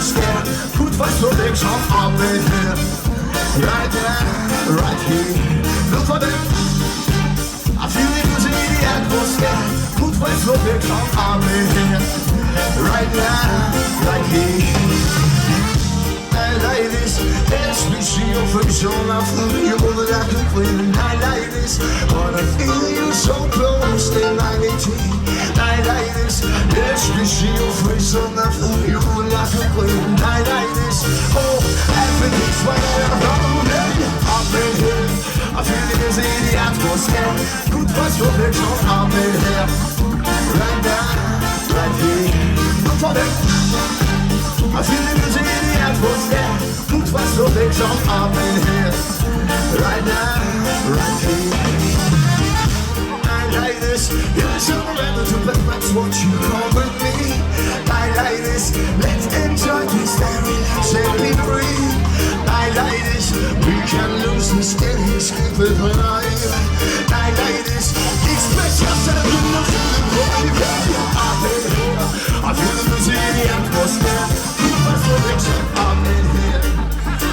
Put my protection up in here Right there, right here Look for them I feel music in the atmosphere Put my protection up in here your love You will that to play the night like this But I feel you so close to night like the floor You. Will that to play the night like Oh, everything's when I'm rolling I've been here. I feel it is in the atmosphere. Here Right here. Good for them. My protection up in here. Right now, right here. I like this. Here's your weather to bet that's what you call with me. I like this. Let's enjoy this and relax and be free. I like this. We can lose this in his keep it alive I like this. Express yourself in the feeling boy. Up in here. I feel the music in the atmosphere my protection up in here